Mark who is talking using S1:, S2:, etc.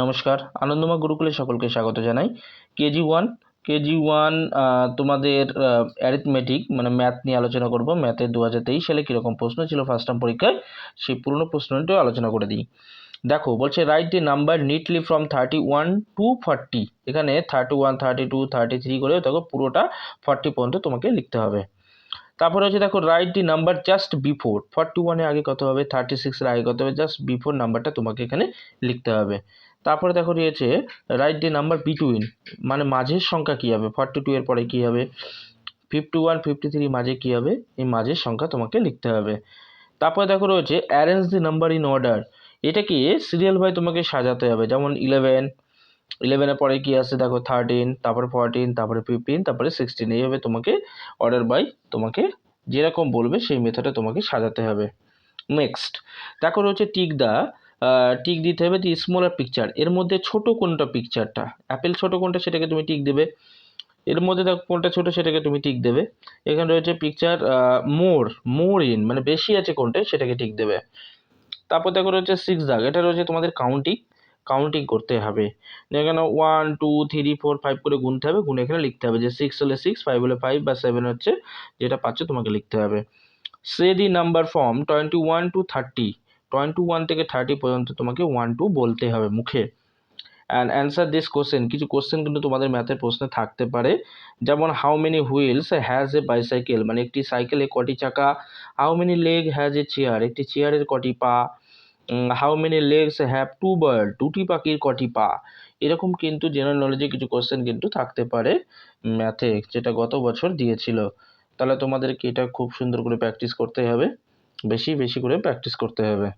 S1: নমস্কার আনন্দমা গুরুকুলে সকলকে স্বাগত জানাই। কেজি ওয়ান কেজি ওয়ান তোমাদের অ্যারিথমেটিক মানে ম্যাথ নিয়ে আলোচনা করব। ম্যাথে দু হাজার তেইশ সালে কীরকম প্রশ্ন ছিল ফার্স্ট টার্ম পরীক্ষায়, সেই পুরনো প্রশ্নটিও আলোচনা করে দিই। দেখো, বলছে write the number neatly from thirty one to forty এখানে thirty one thirty two thirty three করে দেখো পুরোটা ফর্টি পর্যন্ত তোমাকে লিখতে হবে। তারপরে হচ্ছে দেখো write the number just before forty ওয়ানের আগে কত হবে থার্টি সিক্সের আগে কত হবে জাস্ট বিফোর নাম্বারটা তোমাকে এখানে লিখতে হবে। তারপরে দেখো রয়েছে রাইট দি নাম্বার বিটুইন মানে মাঝের সংখ্যা কী হবে ফর্টি টু এর পরে কী হবে ফিফটি ওয়ান ফিফটি থ্রি মাঝে কী হবে, এই মাঝের সংখ্যা তোমাকে লিখতে হবে। তারপরে দেখো রয়েছে arrange the number in order এটাকে সিরিয়াল বাই তোমাকে সাজাতে হবে, যেমন ইলেভেন ইলেভেনের পরে কি আছে? দেখো থার্টিন তারপরে ফোরটিন তারপরে ফিফটিন তারপরে সিক্সটিন এইভাবে তোমাকে অর্ডার বাই তোমাকে যেরকম বলবে সেই মেথডে তোমাকে সাজাতে হবে। নেক্সট দেখো রয়েছে টিক দা টিক দিতে হবে দি স্মলার পিকচার এর মধ্যে ছোট কোনটা পিকচারটা অ্যাপেল ছোট কোনটা সেটাকে তুমি টিক দেবে। এর মধ্যে দেখো কোনটা ছোট সেটাকে তুমি টিক দেবে। এখানে রয়েছে পিকচার মোর মোর ইন মানে বেশি আছে কোনটা সেটাকে টিক দেবে। তারপর দেখো রয়েছে সিক্স দাগ এটা রয়েছে তোমাদের কাউন্টিং কাউন্টিং করতে হবে। এখানে one two three four five করে গুনতে হবে, গুনে এখানে লিখতে হবে যে সিক্স হলে সিক্স ফাইভ হলে ফাইভ বা সেভেন হচ্ছে যেটা পাচ্ছ তোমাকে লিখতে হবে। Say the number from twenty one to thirty twenty one থেকে থার্টি পর্যন্ত তোমাকে ওয়ান টু বলতে হবে মুখে। অ্যান্ড অ্যান্সার দিস কোশ্চেন কিছু কোশ্চেন কিন্তু তোমাদের ম্যাথের প্রশ্নে থাকতে পারে। যেমন how many wheels has a bicycle মানে একটি সাইকেলে কটি চাকা? How many leg has a chair একটি চেয়ারের কটি পা? How many legs have two bird দুটি পাখির কটি পা? এরকম কিন্তু জেনারেল নলেজে কিছু কোশ্চেন কিন্তু থাকতে পারে ম্যাথে যেটা গত বছর দিয়েছিল। তাহলে তোমাদেরকে এটা খুব সুন্দর করে প্র্যাকটিস করতে হবে। বেশি বেশি করে প্র্যাকটিস করতে হবে।